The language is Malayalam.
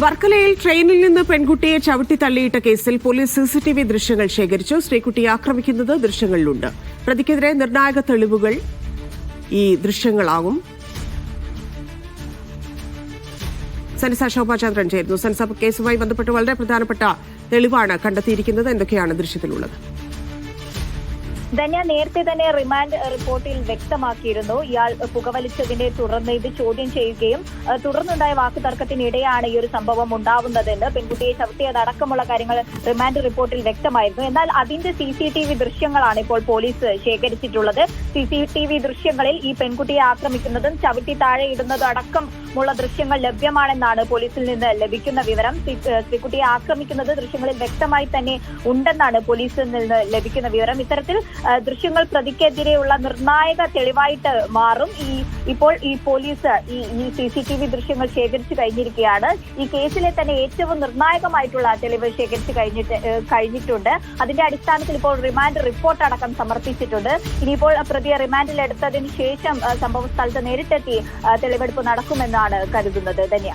വർക്കലയിൽ ട്രെയിനിൽ നിന്ന് പെൺകുട്ടിയെ ചവിട്ടി തള്ളിയിട്ട കേസിൽ പോലീസ് സിസിടിവി ദൃശ്യങ്ങൾ ശേഖരിച്ചു. സ്ത്രീകുട്ടിയെ ആക്രമിക്കുന്നത് ദൃശ്യങ്ങളിലുണ്ട്. പ്രതിക്കെതിരെ നിർണായക തെളിവുകൾ ഈ ദൃശ്യങ്ങളാകും. സനിസ ശോഭാചന്ദ്രൻ ചേരുന്നു. സനിസ കേസുമായി ബന്ധപ്പെട്ട് വളരെ പ്രധാനപ്പെട്ട തെളിവാണ് കണ്ടെത്തിയിരിക്കുന്നത്. എന്തൊക്കെയാണ് ദൃശ്യത്തിലുള്ളത്? ധന്യ നേരത്തെ തന്നെ റിമാൻഡ് റിപ്പോർട്ടിൽ വ്യക്തമാക്കിയിരുന്നു. ഇയാൾ പുകവലിച്ചതിനെ തുടർന്ന് ഇത് ചോദ്യം ചെയ്യുകയും തുടർന്നുണ്ടായ വാക്കുതർക്കത്തിനിടെയാണ് ഈ ഒരു സംഭവം ഉണ്ടാവുന്നതെന്ന് പെൺകുട്ടിയെ ചവിട്ടിയതടക്കമുള്ള കാര്യങ്ങൾ റിമാൻഡ് റിപ്പോർട്ടിൽ വ്യക്തമായിരുന്നു. എന്നാൽ അതിന്റെ സി സി ടി വി ദൃശ്യങ്ങളാണ് ഇപ്പോൾ പോലീസ് ശേഖരിച്ചിട്ടുള്ളത്. സി സി ടി വി ദൃശ്യങ്ങളിൽ ഈ പെൺകുട്ടിയെ ആക്രമിക്കുന്നതും ചവിട്ടി താഴെ ഇടുന്നതും അടക്കം ഉള്ള ദൃശ്യങ്ങൾ ലഭ്യമാണെന്നാണ് പോലീസിൽ നിന്ന് ലഭിക്കുന്ന വിവരം. സ്ത്രീ- സ്ത്രീകുട്ടിയെ ആക്രമിക്കുന്നത് ദൃശ്യങ്ങളിൽ വ്യക്തമായി തന്നെ ഉണ്ടെന്നാണ് പോലീസിൽ നിന്ന് ലഭിക്കുന്ന വിവരം. ഇത്തരത്തിൽ ദൃശ്യങ്ങൾ പ്രതിക്കെതിരെയുള്ള നിർണായക തെളിവായിട്ട് മാറും. ഈ ഇപ്പോൾ ഈ പോലീസ് ഈ ഈ സി സി ടി വി ദൃശ്യങ്ങൾ ശേഖരിച്ചു കഴിഞ്ഞിരിക്കുകയാണ്. ഈ കേസിലെ തന്നെ ഏറ്റവും നിർണായകമായിട്ടുള്ള തെളിവ് ശേഖരിച്ചു കഴിഞ്ഞിട്ട് കഴിഞ്ഞിട്ടുണ്ട്. അതിന്റെ അടിസ്ഥാനത്തിൽ ഇപ്പോൾ റിമാൻഡ് റിപ്പോർട്ട് അടക്കം സമർപ്പിച്ചിട്ടുണ്ട്. ഇനിയിപ്പോൾ പ്രതിയെ റിമാൻഡിൽ എടുത്തതിന് ശേഷം സംഭവ സ്ഥലത്ത് നേരിട്ടെത്തി തെളിവെടുപ്പ് നടക്കുമെന്നാണ് കരുതുന്നത്. ധന്യ